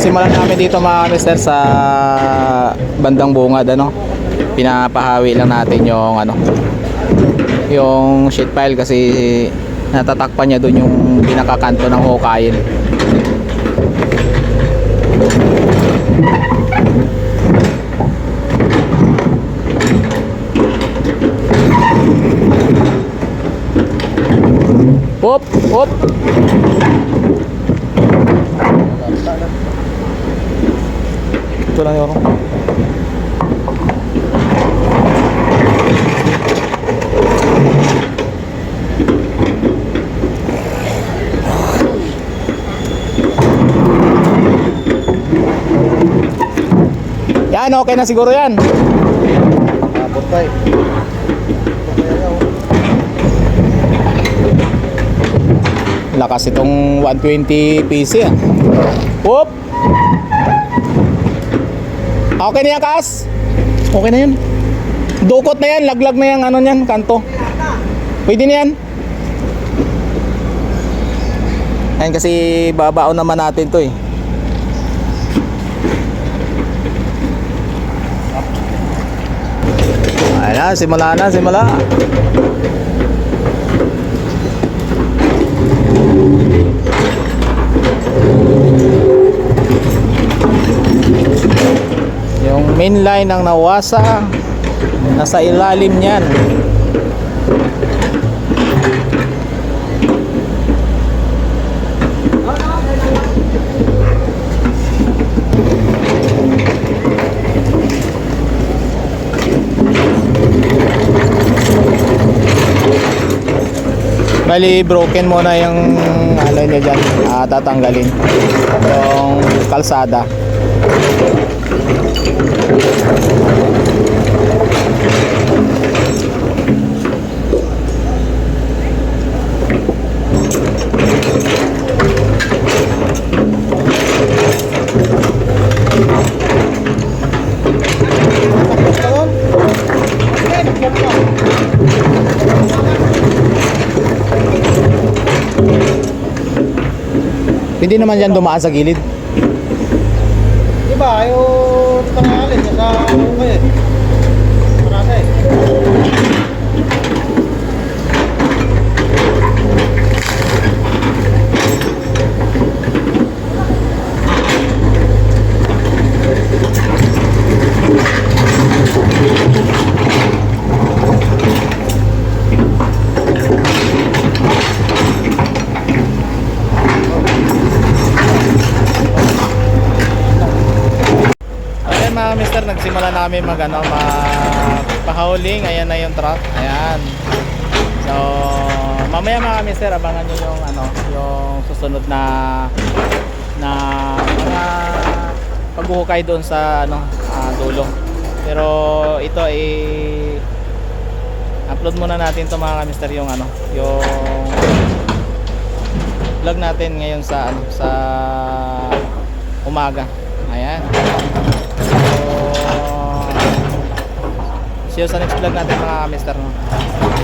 simulan namin dito mga mister sa bandang bungad ano. Pinapahawi lang natin yung ano yung sheet pile kasi natatakpan niya doon yung pinakakanto ng hukayin. Hop, hop. Ito lang yun. Yan, okay na siguro yan. Abot tayo. Lakas itong 120 PC ah. Whoop! Okay na yan, Kas? Okay na yan. Dukot na yan, laglag na yan, ano yan, kanto. Pwede na yan. Ayan kasi babaon naman natin to eh. Ayan na, simula na, simula. Yung main line ng nawasa nasa ilalim niyan. Bali, broken muna yung ano niya dyan, ah, tatanggalin. Yung kalsada. Hindi naman yan dumaan sa gilid. Di ba, yung tangalin niya sa ano kayo eh. Marada eh. Mister, nagsimula namin mag ano, magpahauling. Ayan na yung truck. Ayan. So, mamaya mga mister, abangan nyo yung ano, yung susunod na na mga paghuhukay doon sa ano, ah, dulo. Pero ito ay upload muna natin to mga mister yung ano, yung vlog natin ngayon sa ano, sa umaga. Ayan. See you sa next vlog natin mga mister. No?